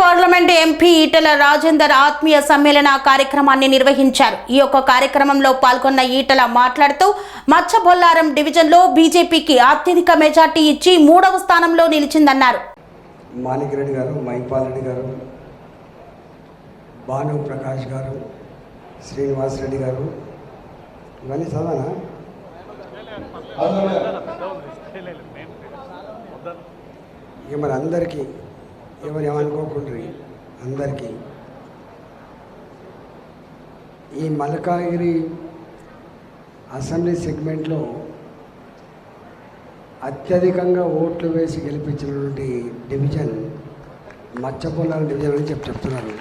Parliament MP Eatala Rajender ఆత్మీయ సమ్మేళన కార్యక్రమాన్ని నిర్వహించారు. ఈ యొక్క కార్యక్రమంలో పాల్గొన్న ఈటల మాట్లాడుతూ మచ్చబొల్లారం డివిజన్లో బీజేపీకి అత్యధిక మెజార్టీ ఇచ్చి మూడవ స్థానంలో నిలిచిందన్నారు. మాణిక్ రెడ్డి గారు మహిపాల్ రెడ్డి గారు భాను ప్రకాష్ గారు శ్రీనివాస్ రెడ్డి గారు ఇవన్నీ చదవనా? ఇక మరి అందరికీ ఎవరు ఏమనుకోకుండా అందరికీ. ఈ మల్కాగిరి అసెంబ్లీ సెగ్మెంట్లో అత్యధికంగా ఓట్లు వేసి గెలిపించినటువంటి డివిజన్ మచ్చపొల్లాల డివిజన్ అని చెప్పి చెప్తున్నారు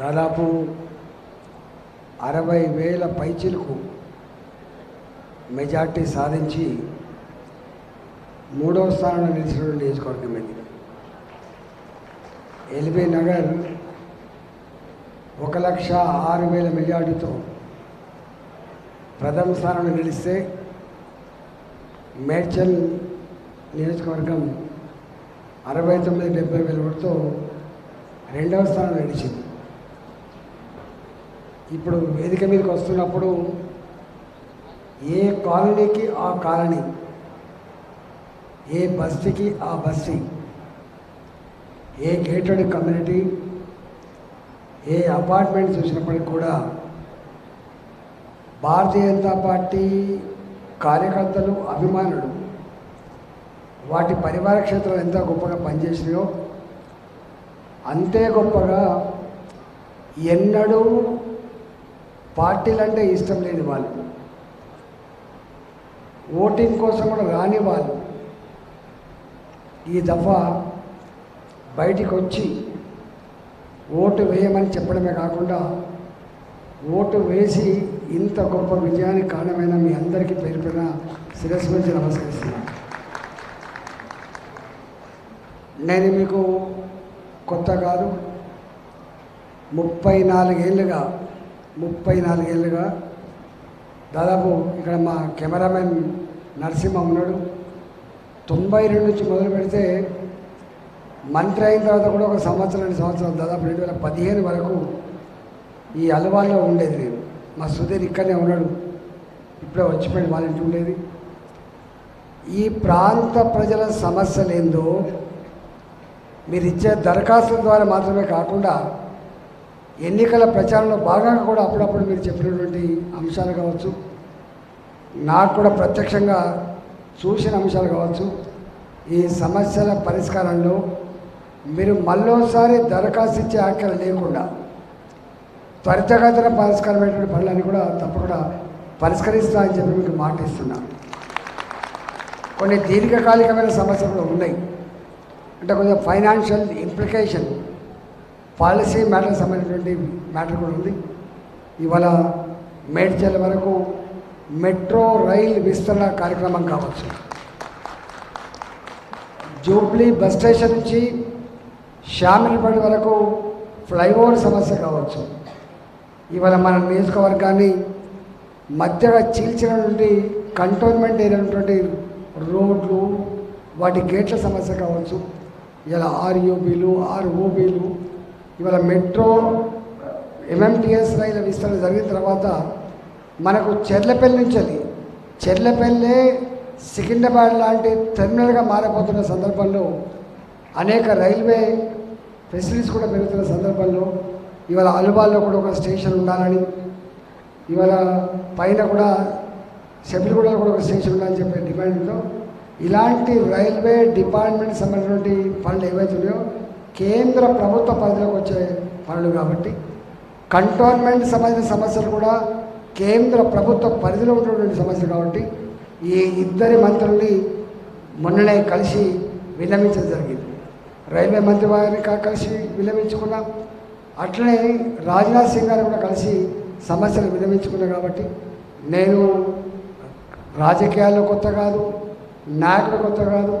దాదాపు అరవై వేల పైచీలకు మెజార్టీ సాధించి మూడవ స్థానంలో నిలిచినటువంటి నియోజకవర్గం ఇది. ఎల్బీ నగర్ ఒక లక్ష ఆరు వేల మెజార్టీతో ప్రథమ స్థానంలో నిలిస్తే మేడ్చల్ నియోజకవర్గం అరవై తొమ్మిది డెబ్బై వేల ఓటుతో రెండవ స్థానంలో నిలిచింది. ఇప్పుడు వేదిక మీదకి వస్తున్నప్పుడు ఏ కాలనీకి ఆ కాలనీ ఏ బస్తీకి ఆ బస్తీ? ఏ గేటెడ్ కమ్యూనిటీ? ఏ అపార్ట్మెంట్ చూసినప్పటికీ కూడా భారతీయ జనతా పార్టీ కార్యకర్తలు అభిమానులు వాటి పరివార క్షేత్రాలు ఎంత గొప్పగా పనిచేసినాయో అంతే గొప్పగా ఎన్నడూ పార్టీలంటే ఇష్టం లేని వాళ్ళు. ఓటింగ్ కోసం కూడా రాని వాళ్ళు. ఈ దఫా బయటికి వచ్చి ఓటు వేయమని చెప్పడమే కాకుండా ఓటు వేసి ఇంత గొప్ప విజయానికి కారణమైన మీ అందరికీ పేరు పైన శిరస్సు నుంచి నమస్కరిస్తున్నాను నేను మీకు కొత్త కాదు ముప్పై నాలుగేళ్ళుగా ముప్పై నాలుగేళ్ళుగా దాదాపు ఇక్కడ మా కెమెరామెన్ నరసింహ ఉన్నాడు. తొంభై రెండు నుంచి మొదలు పెడితే మంత్రి అయిన తర్వాత కూడా ఒక సంవత్సరం రెండు సంవత్సరాలు దాదాపు రెండు వేల పదిహేను వరకు ఈ అలవాల్లో ఉండేది నేను. మా సుధీర్ ఇక్కడనే ఉన్నాడు. ఇప్పుడే వచ్చిపోయింది వాళ్ళ ఇంటి ఉండేది. ఈ ప్రాంత ప్రజల సమస్యలేందో మీరు ఇచ్చే దరఖాస్తుల ద్వారా మాత్రమే కాకుండా ఎన్నికల ప్రచారంలో భాగంగా కూడా అప్పుడప్పుడు మీరు చెప్పినటువంటి అంశాలు కావచ్చు. నాకు కూడా ప్రత్యక్షంగా చూసిన అంశాలు కావచ్చు. ఈ సమస్యల పరిష్కారంలో మీరు మళ్ళోసారి దరఖాస్తు ఇచ్చే ఆఖ్యలు లేకుండా త్వరితగతిన పరిష్కారమైనటువంటి పనులన్నీ కూడా తప్పకుండా పరిష్కరిస్తా అని చెప్పి మీకు మాట ఇస్తున్నా. కొన్ని దీర్ఘకాలికమైన సమస్యలు కూడా ఉన్నాయి. అంటే కొంచెం ఫైనాన్షియల్ ఇంప్లికేషన్ పాలసీ మ్యాటర్ సంబంధించినటువంటి మ్యాటర్ కూడా ఉంది. ఇవాళ మేడ్చల్ వరకు మెట్రో రైల్ విస్తరణ కార్యక్రమం కావచ్చు. జూబ్లీ బస్ స్టేషన్ నుంచి షామిల్పేట వరకు ఫ్లైఓవర్ సమస్య కావచ్చు. ఇవాళ మన నియోజకవర్గాన్ని మధ్యగా చీల్చినటువంటి కంటోన్మెంట్ అయినటువంటి రోడ్లు వాటి గేట్ల సమస్య కావచ్చు. ఇలా ఆర్యూబీలు ఆర్ఓబీలు ఇవాళ మెట్రో ఎంఎంటీఎస్ రైలు విస్తరణ జరిగిన తర్వాత మనకు చెర్లపల్లి నుంచి అది చెర్లపల్లె సికింద్రాబాద్ లాంటి టెర్మినల్గా మారిపోతున్న సందర్భంలో అనేక రైల్వే ఫెసిలిటీస్ కూడా పెరుగుతున్న సందర్భంలో ఇవాళ అలుబాల్లో కూడా ఒక స్టేషన్ ఉండాలని ఇవాళ పైన కూడా సెబిలిగూడలో కూడా ఒక స్టేషన్ ఉండాలని చెప్పే డిమాండ్తో ఇలాంటి రైల్వే డిపార్ట్మెంట్ సంబంధించినటువంటి పనులు ఏవైతే ఉన్నాయో కేంద్ర ప్రభుత్వ పరిధిలోకి వచ్చే పనులు కాబట్టి కంటోన్మెంట్ సంబంధించిన సమస్యలు కూడా కేంద్ర ప్రభుత్వ పరిధిలో ఉన్నటువంటి సమస్యలు కాబట్టి ఈ ఇద్దరి మంత్రుల్ని మొన్ననే కలిసి విన్నవించడం జరిగింది. రైల్వే మంత్రి వారిని కలిసి విన్నవించుకున్నాం. అట్లనే రాజ్నాథ్ సింగ్ గారు కూడా కలిసి సమస్యలు విన్నవించుకున్నాం కాబట్టి నేను రాజకీయాల్లో కొత్త కాదు నాయకులు కొత్త కాదు.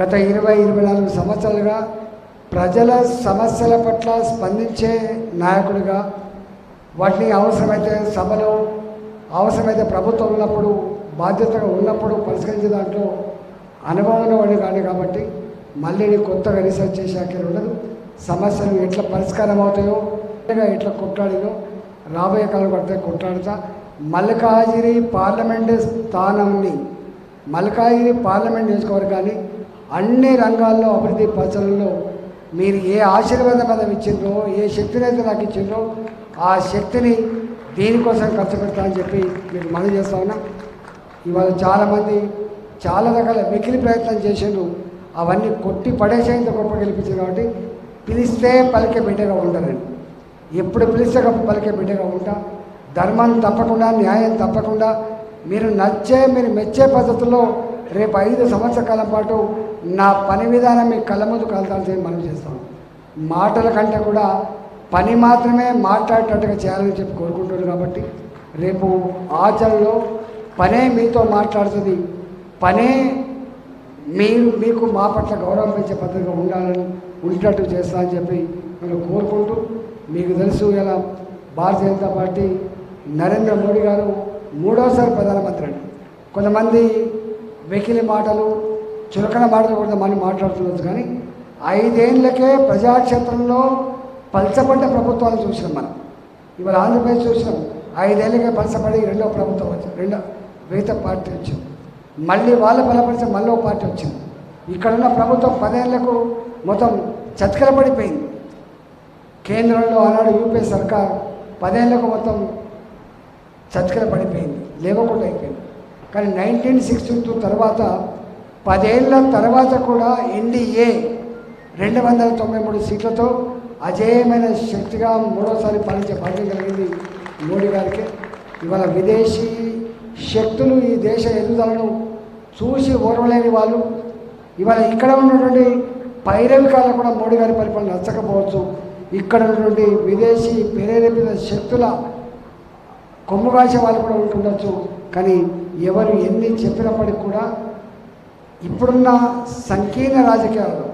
గత ఇరవై ఇరవై నాలుగు సంవత్సరాలుగా ప్రజల సమస్యల పట్ల స్పందించే నాయకుడిగా వాటిని అవసరమైతే సభలో అవసరమైతే ప్రభుత్వం ఉన్నప్పుడు బాధ్యతగా ఉన్నప్పుడు పరిష్కరించే దాంట్లో అనుభవం వాడు కానీ కాబట్టి మళ్ళీ కొత్తగా రీసెర్చ్ చేశాక ఉండదు సమస్యలు ఎట్లా పరిష్కారం అవుతాయో ఎట్లా కొట్లాడినో రాబోయే కాలం పడితే కొట్లాడుతా. మల్కాజిరి పార్లమెంటు స్థానంని మల్కాజిరి పార్లమెంట్ నియోజకవర్గాన్ని అన్ని రంగాల్లో అభివృద్ధి పరచడంలో మీరు ఏ ఆశీర్వాద పదం ఇచ్చిండ్రో ఏ శక్తినైతే నాకు ఇచ్చిండ్రో ఆ శక్తిని దీనికోసం ఖర్చు పెడతా అని చెప్పి మీకు మనం చేస్తా ఉన్నా. ఇవాళ చాలామంది చాలా రకాల మికిలి ప్రయత్నం చేసిండ్రు. అవన్నీ కొట్టి పడేసేంత గొప్ప గెలిపించారు కాబట్టి పిలిస్తే పలికే బిడ్డగా ఉంటారండి ఎప్పుడు పిలిస్తే గొప్ప పలికే బిడ్డగా ఉంటా. ధర్మం తప్పకుండా న్యాయం తప్పకుండా. మీరు నచ్చే మీరు మెచ్చే పద్ధతిలో రేపు ఐదు సంవత్సరాల కాలం పాటు నా పని విధానం మీ కళ్ళ ముందు కలతాల్సి మనం చేస్తాం. మాటల కంటే కూడా పని మాత్రమే మాట్లాడేటట్టుగా చేయాలని చెప్పి కోరుకుంటున్నారు కాబట్టి రేపు ఆచరణలో పనే మీతో మాట్లాడుతుంది. పనే మీరు మీకు మా పట్ల గౌరవం పెంచే పద్ధతిగా ఉండాలని ఉండేటట్టు చేస్తా అని చెప్పి నేను కోరుకుంటూ మీకు తెలుసు ఇలా భారతీయ జనతా పార్టీ నరేంద్ర మోడీ గారు మూడోసారి ప్రధానమంత్రి అండి. కొంతమంది వెకిలి మాటలు చులకన మాటలు కూడా కొంతమంది మాట్లాడుతుండొచ్చు కానీ ఐదేళ్ళకే ప్రజాక్షేత్రంలో పలచబడ్డ ప్రభుత్వాలు చూసినాం మనం. ఇవాళ ఆంధ్రప్రదేశ్ చూసినాం. ఐదేళ్ళకే పలసపడి రెండో ప్రభుత్వం వచ్చింది. రెండో మిగతా పార్టీ వచ్చింది. మళ్ళీ వాళ్ళు బలపరిచి మళ్ళీ ఒక పార్టీ వచ్చింది. ఇక్కడున్న ప్రభుత్వం పదేళ్ళకు మొత్తం చతికిల పడిపోయింది. కేంద్రంలో ఆనాడు యూపీఏ సర్కార్ పదేళ్ళకు మొత్తం చతికిల పడిపోయింది. లేవకుండా అయిపోయింది. కానీ నైన్టీన్ సిక్స్టీ టూ తర్వాత పదేళ్ళ తర్వాత కూడా ఎన్డీఏ రెండు వందల తొంభై మూడు సీట్లతో అజేయమైన శక్తిగా మూడోసారి పాలించే పని కలిగింది మోడీ గారికి. ఇవాళ విదేశీ శక్తులు ఈ దేశ ఎదుగుదలను చూసి ఓర్వలేని వాళ్ళు. ఇవాళ ఇక్కడ ఉన్నటువంటి పైరవికాలకు కూడా మోడీ గారి పరిపాలన నచ్చకపోవచ్చు. ఇక్కడ ఉన్నటువంటి విదేశీ ప్రేరేపిత శక్తుల కొమ్ము కాసే వాళ్ళు కూడా ఉంటుండొచ్చు. కానీ ఎవరు ఎన్ని చెప్పినప్పటికి కూడా ఇప్పుడున్న సంకీర్ణ రాజకీయాలు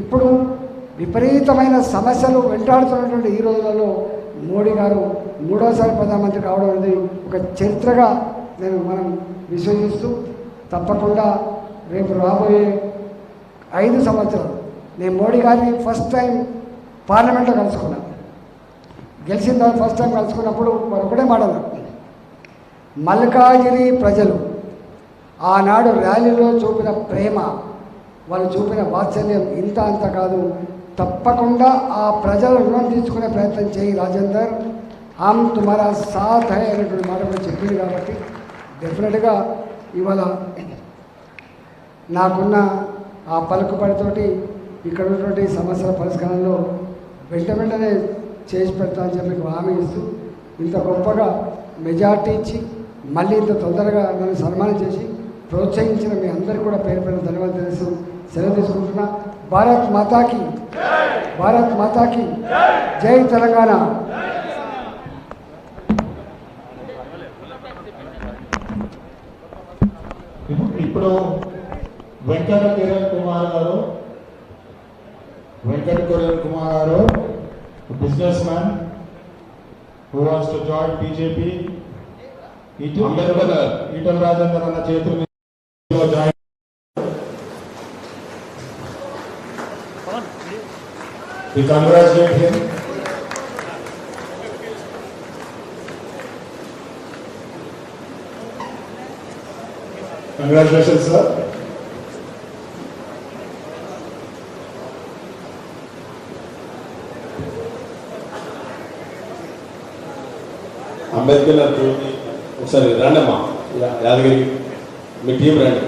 ఇప్పుడు విపరీతమైన సమస్యలు వెంటాడుతున్నటువంటి ఈ రోజులలో మోడీ గారు మూడోసారి ప్రధానమంత్రి కావడం అనేది ఒక చరిత్రగా నేను మనం విశ్వసిస్తూ తప్పకుండా రేపు రాబోయే ఐదు సంవత్సరాలు నేను మోడీ గారిని ఫస్ట్ టైం పార్లమెంట్లో కలుసుకున్నాను గెలిచిన తర్వాత ఫస్ట్ టైం కలుసుకున్నప్పుడు వారు ఒకటే మాట మల్కాజిరి ప్రజలు ఆనాడు ర్యాలీలో చూపిన ప్రేమ వాళ్ళు చూపిన వాత్సల్యం ఇంత అంత కాదు. తప్పకుండా ఆ ప్రజల రుణం తీసుకునే ప్రయత్నం చేయి రాజేందర్. ఆమ్ తుమారా సాత్ హై అనేటువంటి మాట కూడా చెప్పింది కాబట్టి డెఫినెట్గా ఇవాళ నాకున్న ఆ పలుకుబడితోటి ఇక్కడ ఉన్నటువంటి సమస్యల పరిష్కారంలో వెంట వెంటనే చేసి పెడతా అని చెప్పి హామీ ఇస్తూ ఇంత గొప్పగా మెజార్టీ ఇచ్చి మళ్ళీ ఇంత తొందరగా నన్ను సన్మానం చేసి ప్రోత్సహించిన మీ అందరికీ కూడా పేరు పేరు ధన్యవాదాలు తెలుసు సెలవు తీసుకుంటున్నా. భారత్ మాతాకి. భారత్ మాతాకి జై తెలంగాణ ఇప్పుడు వెంకట కిరణ్ కుమార్ గారు వెంకట కిరణ్ కుమార్ గారు businessman who wants to join BJP ఇటు. ఈటల రాజేందర్ అన్న చేతుల మీద join We congratulate him. Congratulations, sir. Ambedkar గారు ఒకసారి రండమ్మా యాదగిరి మీ టీం రండి